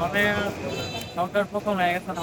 মানে কাউন্টার প্রথম হয়ে গেছে না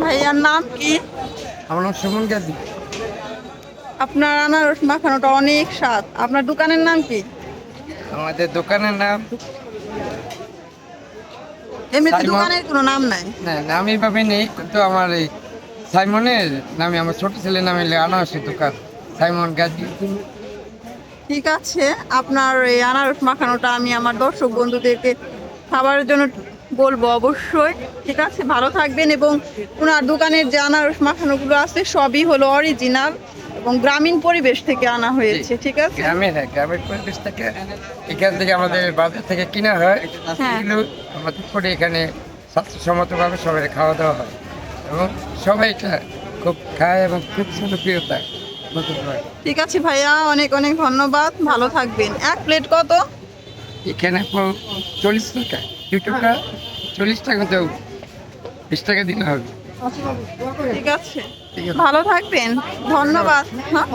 ভাইয়ার নাম কি? আমার নাম সুমন গাজী। আপনার আনারস মাখানোটা অনেক স্বাদ। আপনার দোকানের নাম কি? আমাদের দোকানের নাম এমনিতে দোকানের কোনো নাম নাই? না নাম এইভাবে নেই কিন্তু আমার এই সাইমনের নামে আমার ছোট ছেলের নামে আনারসের দোকান। সাইমন গাজী ঠিক আছে আপনার এই আনারস মাখানোটা আমি আমার দর্শক বন্ধুদেরকে খাবারের জন্য বলব অবশ্যই। ঠিক আছে ভালো থাকবেন এবং ওনার দোকানের যে আনারস মাখানোগুলো আছে সবই হলো অরিজিনাল এবং গ্রামীণ পরিবেশ থেকে আনা হয়েছে ঠিক আছে? গ্রামের হ্যাঁ গ্রামের পরিবেশ থেকে এখান থেকে আমাদের বাজার থেকে কিনা হয়। হ্যাঁ। আমাদের করে এখানে স্বাস্থ্যসম্মতভাবে সবাই খাওয়া দাওয়া হয়। এবং সবাই এটা খুব খায় এবং খুব জনপ্রিয়তা হয় ঠিক আছে ভাইয়া অনেক অনেক ধন্যবাদ। ভালো থাকবেন। এক প্লেট কত? এখানে চল্লিশ টাকা। দু টাকা চল্লিশ টাকা তো বিশ টাকা দিলে হবে। ঠিক আছে। ঠিক আছে। ভালো থাকবেন। ধন্যবাদ। হ্যাঁ।